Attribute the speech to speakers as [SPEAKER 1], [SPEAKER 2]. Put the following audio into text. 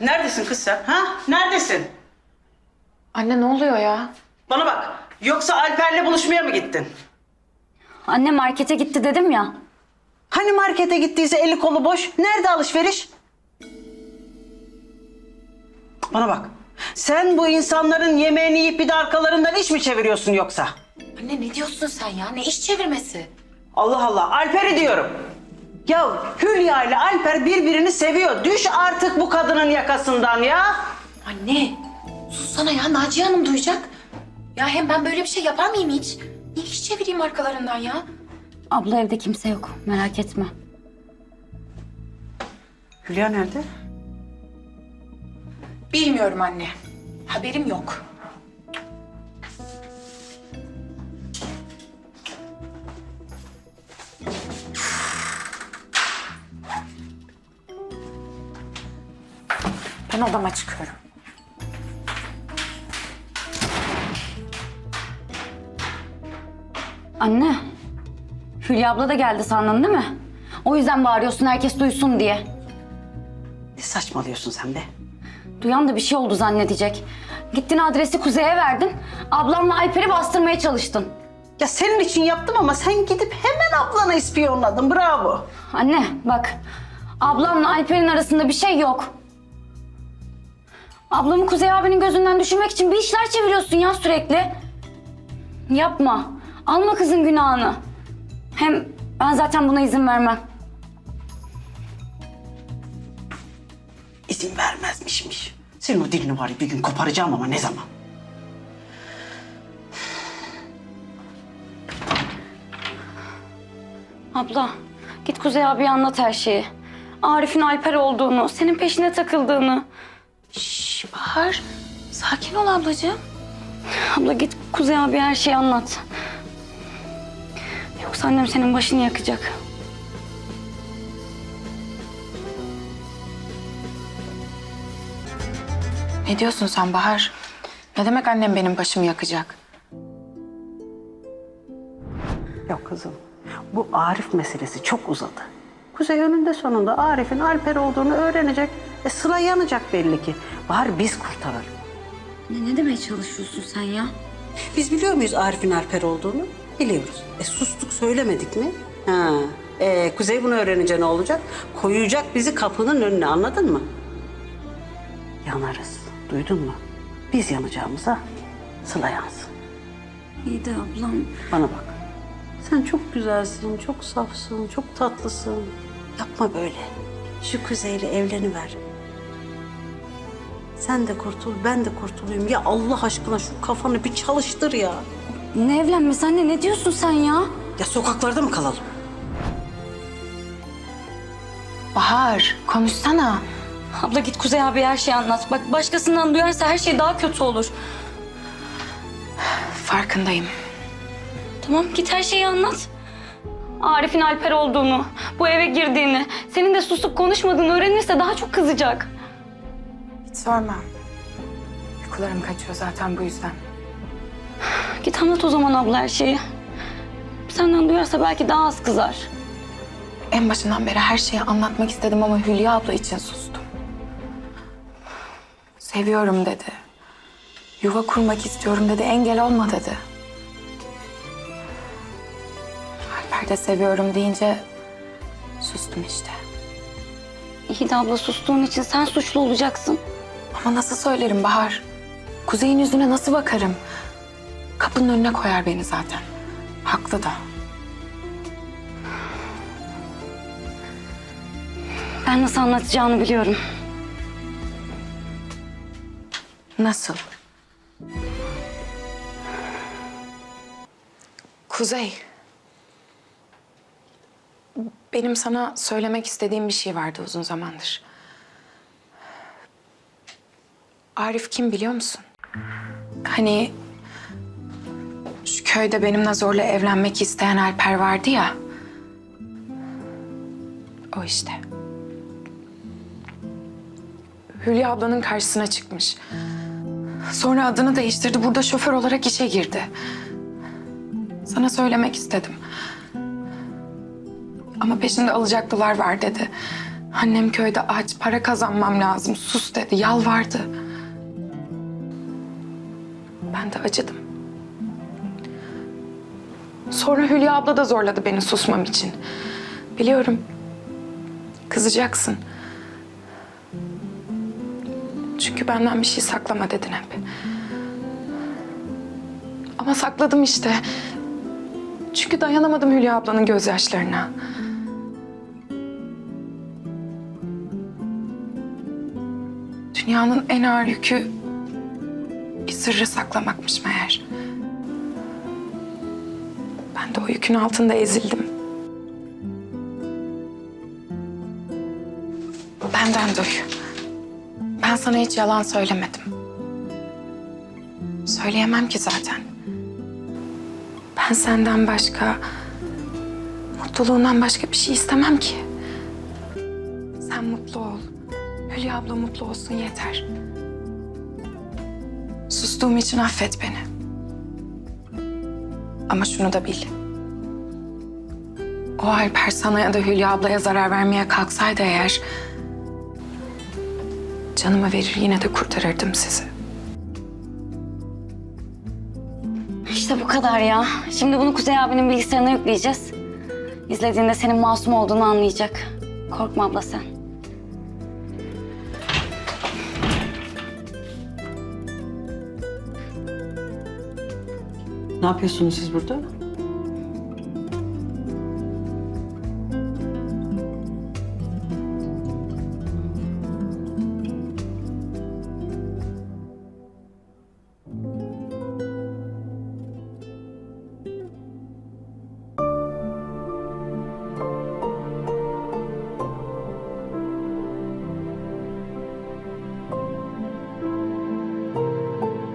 [SPEAKER 1] Neredesin kız sen? Ha? Neredesin?
[SPEAKER 2] Anne ne oluyor ya?
[SPEAKER 1] Bana bak. Yoksa Alper'le buluşmaya mı gittin?
[SPEAKER 3] Anne markete gitti dedim ya.
[SPEAKER 1] Hani markete gittiyse eli kolu boş. Nerede alışveriş? Bana bak. Sen bu insanların yemeğini yiyip bir de arkalarından iş mi çeviriyorsun yoksa?
[SPEAKER 2] Anne ne diyorsun sen ya? Ne iş çevirmesi?
[SPEAKER 1] Allah Allah. Alper'i diyorum. Ya Hülya ile Alper birbirini seviyor. Düş artık bu kadının yakasından ya.
[SPEAKER 2] Anne sussana ya Naciye Hanım duyacak. Ya hem ben böyle bir şey yapar mıyım hiç? Niye iş çevireyim arkalarından ya?
[SPEAKER 3] Abla evde kimse yok. Merak etme.
[SPEAKER 1] Hülya nerede?
[SPEAKER 2] Bilmiyorum anne. Haberim yok. Ben odama çıkıyorum.
[SPEAKER 3] Anne. Hülya abla da geldi sandın değil mi? O yüzden bağırıyorsun herkes duysun diye.
[SPEAKER 1] Ne saçmalıyorsun sen be?
[SPEAKER 3] Duyan da bir şey oldu zannedecek. Gittin adresi Kuzey'e verdin. Ablamla Alper'i bastırmaya çalıştın.
[SPEAKER 1] Ya senin için yaptım ama sen gidip hemen ablana ispiyonladın. Bravo.
[SPEAKER 3] Anne bak. Ablamla Alper'in arasında bir şey yok. Ablamı Kuzey abinin gözünden düşürmek için bir işler çeviriyorsun ya sürekli. Yapma. Alma kızın günahını. Hem ben zaten buna izin vermem.
[SPEAKER 1] İzin vermezmişmiş. Senin o dilini var ya bir gün koparacağım ama ne zaman?
[SPEAKER 3] Abla git Kuzey abiye anlat her şeyi. Arif'in Alper olduğunu, senin peşine takıldığını.
[SPEAKER 2] Şş, Bahar sakin ol ablacığım.
[SPEAKER 3] Abla git Kuzey abiye her şeyi anlat. Yoksa annem senin başını yakacak.
[SPEAKER 2] Ne diyorsun sen Bahar? Ne demek annem benim başımı yakacak?
[SPEAKER 1] Yok kızım. Bu Arif meselesi çok uzadı. Kuzey önünde sonunda Arif'in Alper olduğunu öğrenecek. E sıra yanacak belli ki. Bari biz kurtaralım.
[SPEAKER 3] Ne, ne demeye çalışıyorsun sen ya?
[SPEAKER 1] Biz biliyor muyuz Arif'in Alper olduğunu? Biliyoruz. E sustuk söylemedik mi? Ha. E, Kuzey bunu öğrenince ne olacak? Koyacak bizi kapının önüne anladın mı? Yanarız. Duydun mu? Biz yanacağımıza Sıla yansın.
[SPEAKER 3] İyi de ablam.
[SPEAKER 1] Bana bak. Sen çok güzelsin, çok safsın, çok tatlısın. Yapma böyle. Şu Kuzey'le evleniver. Sen de kurtul, ben de kurtulayım. Ya Allah aşkına şu kafanı bir çalıştır ya.
[SPEAKER 3] Ne evlenmesi anne ne diyorsun sen ya?
[SPEAKER 1] Ya sokaklarda mı kalalım?
[SPEAKER 2] Bahar konuşsana.
[SPEAKER 3] Abla git Kuzey abi her şeyi anlat. Bak başkasından duyarsa her şey daha kötü olur.
[SPEAKER 2] Farkındayım.
[SPEAKER 3] Tamam git her şeyi anlat. Arif'in Alper olduğunu, bu eve girdiğini, senin de susup konuşmadığını öğrenirse daha çok kızacak.
[SPEAKER 2] Sorma. Uykularım kaçıyor zaten bu yüzden.
[SPEAKER 3] Git anlat o zaman abla her şeyi. Senden duyarsa belki daha az kızar.
[SPEAKER 2] En başından beri her şeyi anlatmak istedim ama Hülya abla için sustum. Seviyorum dedi. Yuva kurmak istiyorum dedi. Engel olma dedi. Alper de seviyorum deyince sustum işte.
[SPEAKER 3] İyi de abla sustuğun için sen suçlu olacaksın.
[SPEAKER 2] Ama nasıl söylerim Bahar? Kuzey'in yüzüne nasıl bakarım? Kapının önüne koyar beni zaten. Haklı da.
[SPEAKER 3] Ben nasıl anlatacağını biliyorum.
[SPEAKER 2] Nasıl? Kuzey. Benim sana söylemek istediğim bir şey vardı uzun zamandır. Arif kim biliyor musun? Hani şu köyde benimle zorla evlenmek isteyen Alper vardı ya. O işte. Hülya ablanın karşısına çıkmış. Sonra adını değiştirdi. Burada şoför olarak işe girdi. Sana söylemek istedim. Ama peşinde alacaklılar var dedi. Annem köyde aç, para kazanmam lazım, sus dedi, yalvardı. Ben de acıdım. Sonra Hülya abla da zorladı beni susmam için. Biliyorum, kızacaksın. Çünkü benden bir şey saklama dedin hep. Ama sakladım işte. Çünkü dayanamadım Hülya ablanın gözyaşlarına. Dünyanın en ağır yükü sırrı saklamakmış meğer. Ben de o yükün altında ezildim. Benden duy. Ben sana hiç yalan söylemedim. Söyleyemem ki zaten. Ben senden başka, mutluluğundan başka bir şey istemem ki. Sen mutlu ol. Hülya abla mutlu olsun yeter. Sustuğum için affet beni. Ama şunu da bil. O Alper sana ya da Hülya ablaya zarar vermeye kalksaydı eğer... ...canımı verir yine de kurtarırdım sizi.
[SPEAKER 3] İşte bu kadar ya. Şimdi bunu Kuzey abinin bilgisayarına yükleyeceğiz. İzlediğinde senin masum olduğunu anlayacak. Korkma abla sen.
[SPEAKER 1] Ne yapıyorsunuz siz burada?